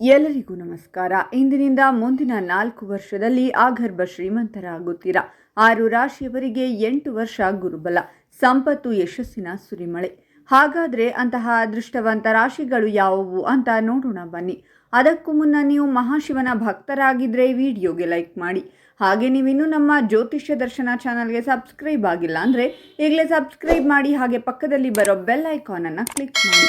ಎಲ್ಲರಿಗೂ ನಮಸ್ಕಾರ. ಇಂದಿನಿಂದ ಮುಂದಿನ ನಾಲ್ಕು ವರ್ಷದಲ್ಲಿ ಆಗರ್ಭ ಶ್ರೀಮಂತರಾಗುತ್ತೀರಾ? ಆರು ರಾಶಿಯವರಿಗೆ ಎಂಟು ವರ್ಷ ಗುರುಬಲ, ಸಂಪತ್ತು, ಯಶಸ್ಸಿನ ಸುರಿಮಳೆ. ಹಾಗಾದರೆ ಅಂತಹ ಅದೃಷ್ಟವಂತ ರಾಶಿಗಳು ಯಾವುವು ಅಂತ ನೋಡೋಣ ಬನ್ನಿ. ಅದಕ್ಕೂ ಮುನ್ನ ನೀವು ಮಹಾಶಿವನ ಭಕ್ತರಾಗಿದ್ದರೆ ವಿಡಿಯೋಗೆ ಲೈಕ್ ಮಾಡಿ. ಹಾಗೆ ನೀವಿನ್ನು ನಮ್ಮ ಜ್ಯೋತಿಷ್ಯ ದರ್ಶನ ಚಾನಲ್ಗೆ ಸಬ್ಸ್ಕ್ರೈಬ್ ಆಗಿಲ್ಲ ಅಂದರೆ ಈಗಲೇ ಸಬ್ಸ್ಕ್ರೈಬ್ ಮಾಡಿ ಹಾಗೆ ಪಕ್ಕದಲ್ಲಿ ಬರೋ ಬೆಲ್ ಐಕಾನನ್ನು ಕ್ಲಿಕ್ ಮಾಡಿ.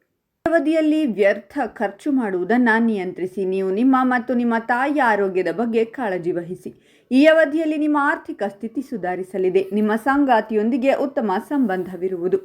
ಅವಧಿಯಲ್ಲಿ ವ್ಯರ್ಥ ಖರ್ಚು ಮಾಡುವುದನ್ನು ನಿಯಂತ್ರಿಸಿ. ನೀವು ನಿಮ್ಮ ಮತ್ತು ನಿಮ್ಮ ತಾಯಿಯ ಆರೋಗ್ಯದ ಬಗ್ಗೆ ಕಾಳಜಿ ವಹಿಸಿ. ಈ ಅವಧಿಯಲ್ಲಿ ನಿಮ್ಮ ಆರ್ಥಿಕ ಸ್ಥಿತಿ ಸುಧಾರಿಸಲಿದೆ. ನಿಮ್ಮ ಸಂಗಾತಿಯೊಂದಿಗೆ ಉತ್ತಮ ಸಂಬಂಧವಿರುವುದು.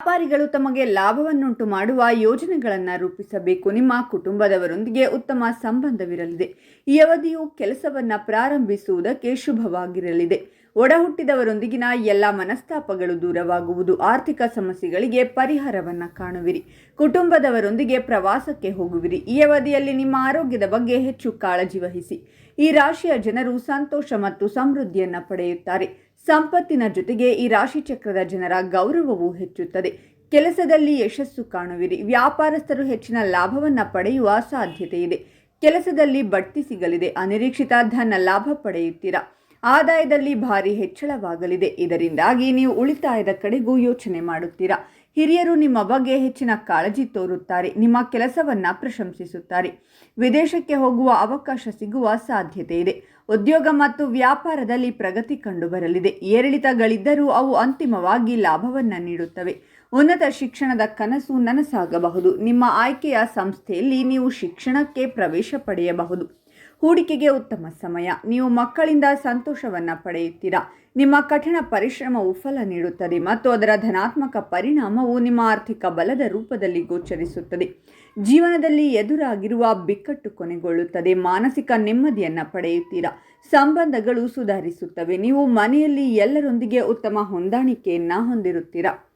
ವ್ಯಾಪಾರಿಗಳು ತಮಗೆ ಲಾಭವನ್ನುಂಟು ಮಾಡುವ ಯೋಜನೆಗಳನ್ನು ರೂಪಿಸಬೇಕು. ನಿಮ್ಮ ಕುಟುಂಬದವರೊಂದಿಗೆ ಉತ್ತಮ ಸಂಬಂಧವಿರಲಿದೆ. ಈ ಅವಧಿಯು ಕೆಲಸವನ್ನು ಪ್ರಾರಂಭಿಸುವುದಕ್ಕೆ ಶುಭವಾಗಿರಲಿದೆ. ಒಡ ಹುಟ್ಟಿದವರೊಂದಿಗಿನ ಎಲ್ಲ ಮನಸ್ತಾಪಗಳು ದೂರವಾಗುವುದು. ಆರ್ಥಿಕ ಸಮಸ್ಯೆಗಳಿಗೆ ಪರಿಹಾರವನ್ನು ಕಾಣುವಿರಿ. ಕುಟುಂಬದವರೊಂದಿಗೆ ಪ್ರವಾಸಕ್ಕೆ ಹೋಗುವಿರಿ. ಈ ಅವಧಿಯಲ್ಲಿ ನಿಮ್ಮ ಆರೋಗ್ಯದ ಬಗ್ಗೆ ಹೆಚ್ಚು ಕಾಳಜಿ ವಹಿಸಿ. ಈ ರಾಶಿಯ ಜನರು ಸಂತೋಷ ಮತ್ತು ಸಮೃದ್ಧಿಯನ್ನು ಪಡೆಯುತ್ತಾರೆ. ಸಂಪತ್ತಿನ ಜೊತೆಗೆ ಈ ರಾಶಿ ಚಕ್ರದ ಜನರ ಗೌರವವೂ ಹೆಚ್ಚುತ್ತದೆ. ಕೆಲಸದಲ್ಲಿ ಯಶಸ್ಸು ಕಾಣುವಿರಿ. ವ್ಯಾಪಾರಸ್ಥರು ಹೆಚ್ಚಿನ ಲಾಭವನ್ನು ಪಡೆಯುವ ಸಾಧ್ಯತೆ ಇದೆ ಕೆಲಸದಲ್ಲಿ ಬಡ್ತಿ ಸಿಗಲಿದೆ. ಅನಿರೀಕ್ಷಿತ ಧನ ಲಾಭ ಪಡೆಯುತ್ತೀರಾ? ಆದಾಯದಲ್ಲಿ ಭಾರಿ ಹೆಚ್ಚಳವಾಗಲಿದೆ. ಇದರಿಂದಾಗಿ ನೀವು ಉಳಿತಾಯದ ಕಡೆಗೂ ಯೋಚನೆ ಮಾಡುತ್ತೀರಾ? ಹಿರಿಯರು ನಿಮ್ಮ ಬಗ್ಗೆ ಹೆಚ್ಚಿನ ಕಾಳಜಿ ತೋರುತ್ತಾರೆ, ನಿಮ್ಮ ಕೆಲಸವನ್ನ ಪ್ರಶಂಸಿಸುತ್ತಾರೆ. ವಿದೇಶಕ್ಕೆ ಹೋಗುವ ಅವಕಾಶ ಸಿಗುವ ಸಾಧ್ಯತೆ ಇದೆ. ಉದ್ಯೋಗ ಮತ್ತು ವ್ಯಾಪಾರದಲ್ಲಿ ಪ್ರಗತಿ ಕಂಡುಬರಲಿದೆ. ಏರಿಳಿತಗಳಿದ್ದರೂ ಅವು ಅಂತಿಮವಾಗಿ ಲಾಭವನ್ನು ನೀಡುತ್ತವೆ. ಉನ್ನತ ಶಿಕ್ಷಣದ ಕನಸು ನನಸಾಗಬಹುದು. ನಿಮ್ಮ ಆಯ್ಕೆಯ ಸಂಸ್ಥೆಯಲ್ಲಿ ನೀವು ಶಿಕ್ಷಣಕ್ಕೆ ಪ್ರವೇಶ ಪಡೆಯಬಹುದು. ಹೂಡಿಕೆಗೆ ಉತ್ತಮ ಸಮಯ. ನೀವು ಮಕ್ಕಳಿಂದ ಸಂತೋಷವನ್ನು ಪಡೆಯುತ್ತೀರಾ? ನಿಮ್ಮ ಕಠಿಣ ಪರಿಶ್ರಮವು ಫಲ ನೀಡುತ್ತದೆ ಮತ್ತು ಅದರ ಧನಾತ್ಮಕ ಪರಿಣಾಮವು ನಿಮ್ಮ ಆರ್ಥಿಕ ಬಲದ ರೂಪದಲ್ಲಿ ಗೋಚರಿಸುತ್ತದೆ. ಜೀವನದಲ್ಲಿ ಎದುರಾಗಿರುವ ಬಿಕ್ಕಟ್ಟು ಕೊನೆಗೊಳ್ಳುತ್ತದೆ. ಮಾನಸಿಕ ನೆಮ್ಮದಿಯನ್ನು ಪಡೆಯುತ್ತೀರಾ? ಸಂಬಂಧಗಳು ಸುಧಾರಿಸುತ್ತವೆ. ನೀವು ಮನೆಯಲ್ಲಿ ಎಲ್ಲರೊಂದಿಗೆ ಉತ್ತಮ ಹೊಂದಾಣಿಕೆಯನ್ನು ಹೊಂದಿರುತ್ತೀರಾ?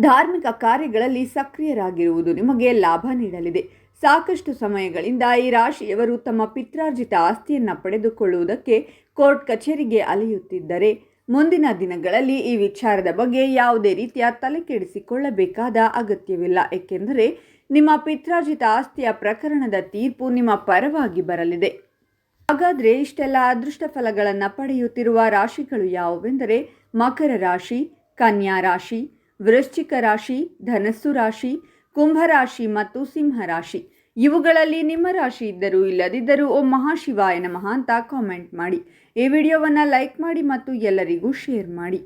ಧಾರ್ಮಿಕ ಕಾರ್ಯಗಳಲ್ಲಿ ಸಕ್ರಿಯರಾಗಿರುವುದು ನಿಮಗೆ ಲಾಭ ನೀಡಲಿದೆ. ಸಾಕಷ್ಟು ಸಮಯಗಳಿಂದ ಈ ರಾಶಿಯವರು ತಮ್ಮ ಪಿತ್ರಾರ್ಜಿತ ಆಸ್ತಿಯನ್ನು ಪಡೆದುಕೊಳ್ಳುವುದಕ್ಕೆ ಕೋರ್ಟ್ ಕಚೇರಿಗೆ ಅಲೆಯುತ್ತಿದ್ದರೆ, ಮುಂದಿನ ದಿನಗಳಲ್ಲಿ ಈ ವಿಚಾರದ ಬಗ್ಗೆ ಯಾವುದೇ ರೀತಿಯ ತಲೆ ಕೆಡಿಸಿಕೊಳ್ಳಬೇಕಾದ ಅಗತ್ಯವಿಲ್ಲ. ಏಕೆಂದರೆ, ನಿಮ್ಮ ಪಿತ್ರಾರ್ಜಿತ ಆಸ್ತಿಯ ಪ್ರಕರಣದ ತೀರ್ಪು ನಿಮ್ಮ ಪರವಾಗಿ ಬರಲಿದೆ. ಹಾಗಾದರೆ ಇಷ್ಟೆಲ್ಲ ಅದೃಷ್ಟ ಫಲಗಳನ್ನು ಪಡೆಯುತ್ತಿರುವ ರಾಶಿಗಳು ಯಾವುವೆಂದರೆ ಮಕರ ರಾಶಿ, ಕನ್ಯಾ ರಾಶಿ ವೃಶ್ಚಿಕ ರಾಶಿ, ಧನಸ್ಸು ರಾಶಿ ಕುಂಭರಾಶಿ ಮತ್ತು ಸಿಂಹರಾಶಿ ಇವುಗಳಲ್ಲಿ ನಿಮ್ಮ ರಾಶಿ ಇದ್ದರೂ ಇಲ್ಲದಿದ್ದರೂ ಓ ಮಹಾಶಿವಾಯ ನಮಃ ಅಂತ ಕಾಮೆಂಟ್ ಮಾಡಿ. ಈ ವಿಡಿಯೋವನ್ನು ಲೈಕ್ ಮಾಡಿ ಮತ್ತು ಎಲ್ಲರಿಗೂ ಶೇರ್ ಮಾಡಿ.